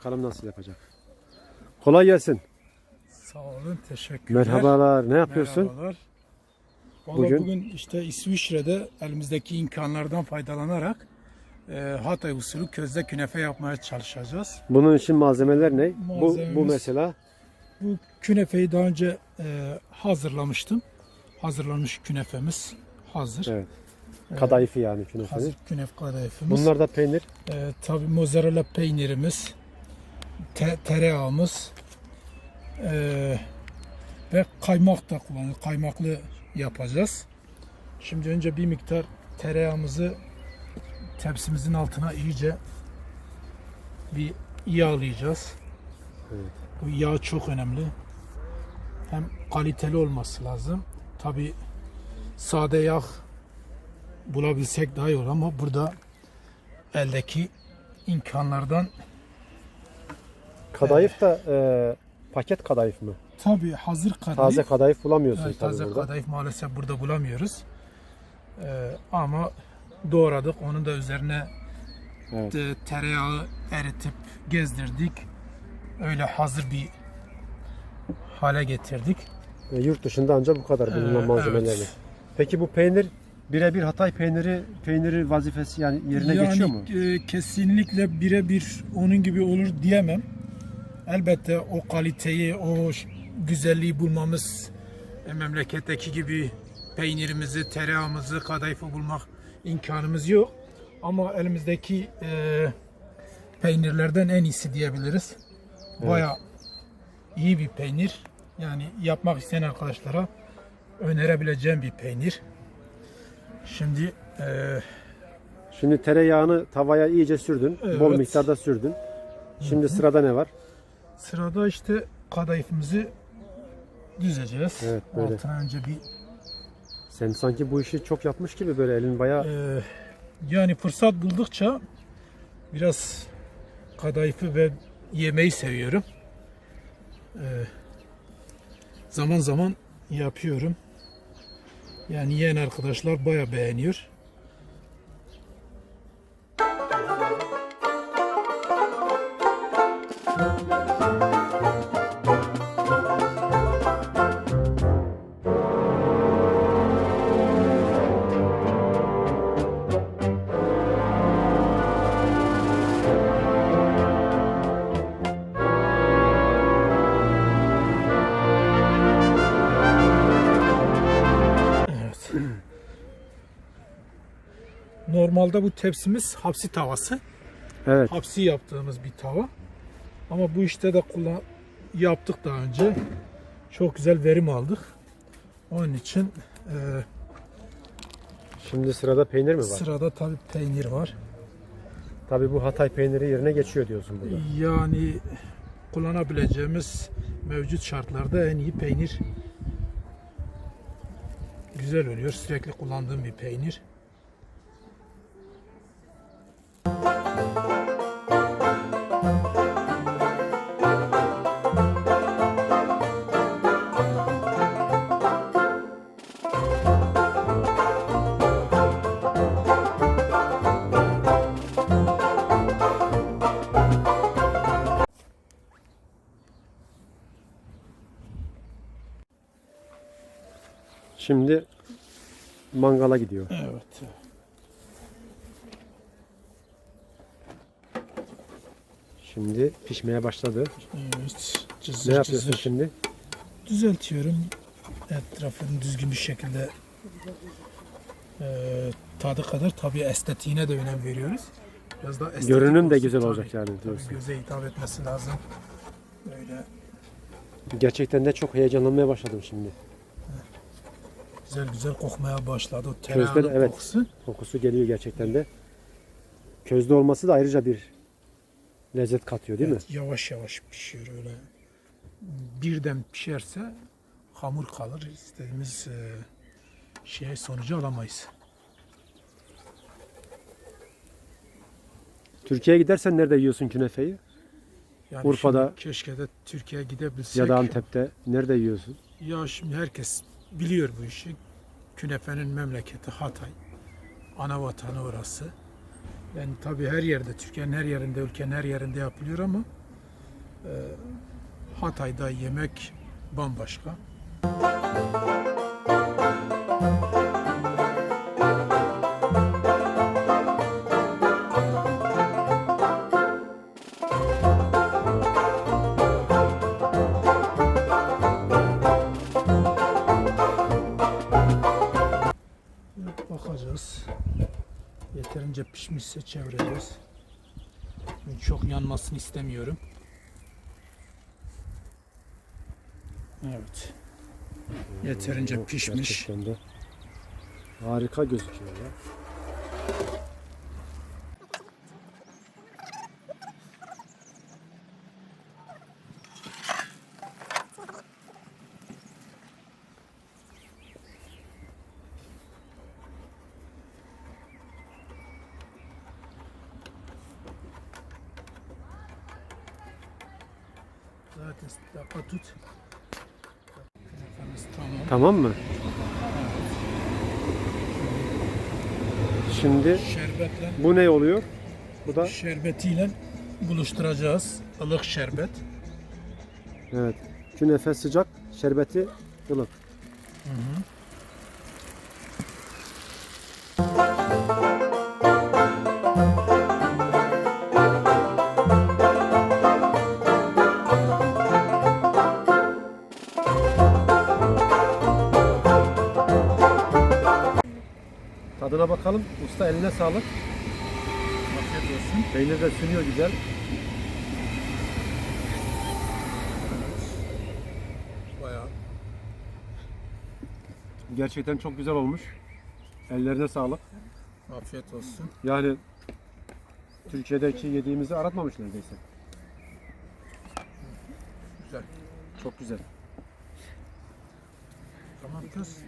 Bakalım nasıl yapacak. Kolay gelsin. Sağ olun, teşekkürler. Merhabalar. Ne yapıyorsun? Merhabalar. Vallahi Bugün- bugün... işte İsviçre'de elimizdeki imkanlardan faydalanarak e, Hatay usulü közde künefe yapmaya çalışacağız. Bunun için malzemeler ne? Bu, bu mesela Bu künefeyi daha önce e, hazırlamıştım. Hazırlanmış künefemiz hazır. evet. Kadayıfı yani künefenin. Hazır künefe kadayıfımız. Bunlar da peynir. E, tabii mozzarella peynirimiz, te- tereyağımız e, ve kaymak da kullanıyoruz. Kaymaklı yapacağız. Şimdi önce bir miktar tereyağımızı tepsimizin altına iyice bir yağlayacağız. Evet. Bu yağ çok önemli. Hem kaliteli olması lazım. Tabi sade yağ bulabilsek daha iyi olur ama burada eldeki imkanlardan Kadayıf da e, paket kadayıf mı? tabi hazır kadayıf. Taze kadayıf bulamıyorsun Evet, tabii taze burada. kadayıf maalesef burada bulamıyoruz. Ee, ama doğradık. Onun da üzerine Evet. de tereyağı eritip gezdirdik. Öyle hazır bir hale getirdik. E, yurt dışında ancak bu kadar bulunan Ee, malzemelerle. evet. Peki bu peynir birebir Hatay peyniri peyniri vazifesi yani yerine yani geçiyor mu? e, kesinlikle birebir onun gibi olur diyemem. Elbette o kaliteyi, o güzelliği bulmamız e, memleketteki gibi peynirimizi, tereyağımızı, kadayıfı bulmak imkanımız yok. Ama elimizdeki e, peynirlerden en iyisi diyebiliriz. Baya iyi bir peynir. Yani yapmak isteyen arkadaşlara önerebileceğim bir peynir. Şimdi e, Şimdi tereyağını tavaya iyice sürdün. Bol Evet. miktarda sürdün. Şimdi sırada ne var? Sırada işte kadayıfımızı düzeceğiz. Evet, böyle. Altına önce bir Sen sanki bu işi çok yapmış gibi böyle elin bayağı e, yani fırsat buldukça biraz kadayıfı ve yemeği seviyorum. E, zaman zaman yapıyorum. Yani yiyen arkadaşlar baya beğeniyor. Normalde bu tepsimiz hapsi tavası. evet. hapsi yaptığımız bir tava. Ama bu işte de kullan yaptık daha önce. Çok güzel verim aldık. Onun için e, Şimdi sırada peynir mi var? sırada tabii peynir var. Tabii bu Hatay peyniri yerine geçiyor diyorsun burada. Yani kullanabileceğimiz mevcut şartlarda en iyi peynir. Güzel oluyor. Sürekli kullandığım bir peynir. Şimdi mangala gidiyor. Evet. Şimdi pişmeye başladı. Evet. Cızır Ne yapıyorsun cızır. şimdi? düzeltiyorum. Etrafını düzgün bir şekilde eee tadı kadar tabii estetiğine de önem veriyoruz. Biraz da estetik Görünüm de olsun güzel tabii. olacak yani Tabii diyorsun. göze hitap etmesi lazım. Böyle Gerçekten de çok heyecanlanmaya başladım şimdi. Güzel güzel kokmaya başladı. O Közde de tereyağının evet. kokusu. Kokusu geliyor gerçekten de. Közde olması da ayrıca bir lezzet katıyor değil mi? Evet, Yavaş yavaş pişiyor öyle. Birden pişerse hamur kalır. İstediğimiz eee şey sonucu alamayız. Türkiye'ye gidersen nerede yiyorsun künefeyi? Yani Urfa'da- şimdi keşke de Türkiye'ye gidebilsek. Ya da Antep'te nerede yiyorsun? Ya şimdi herkes biliyor bu işi. Künefenin memleketi Hatay. Ana vatanı orası. Yani tabii her yerde, Türkiye'nin her yerinde, ülkenin her yerinde yapılıyor ama Hatay'da yemek bambaşka. Bakacağız. Yeterince pişmişse çevireceğiz. Çünkü Çok yanmasını istemiyorum. Evet. Yeterince Oh, pişmiş. Gerçekten de harika gözüküyor ya. Dakika tut. Tamam. Tamam mı? Şimdi Şerbetle bu ne oluyor? Bu da şerbetiyle buluşturacağız. Ilık şerbet. evet. Künefe sıcak, şerbeti ılık. Tadına bakalım. Usta eline sağlık. Afiyet olsun. Peynir de sünüyor güzel. Bayağı Gerçekten çok güzel olmuş. Ellerine sağlık. afiyet olsun. Yani Türkiye'deki yediğimizi aratmamış neredeyse. Güzel. Çok güzel. Tamam kız.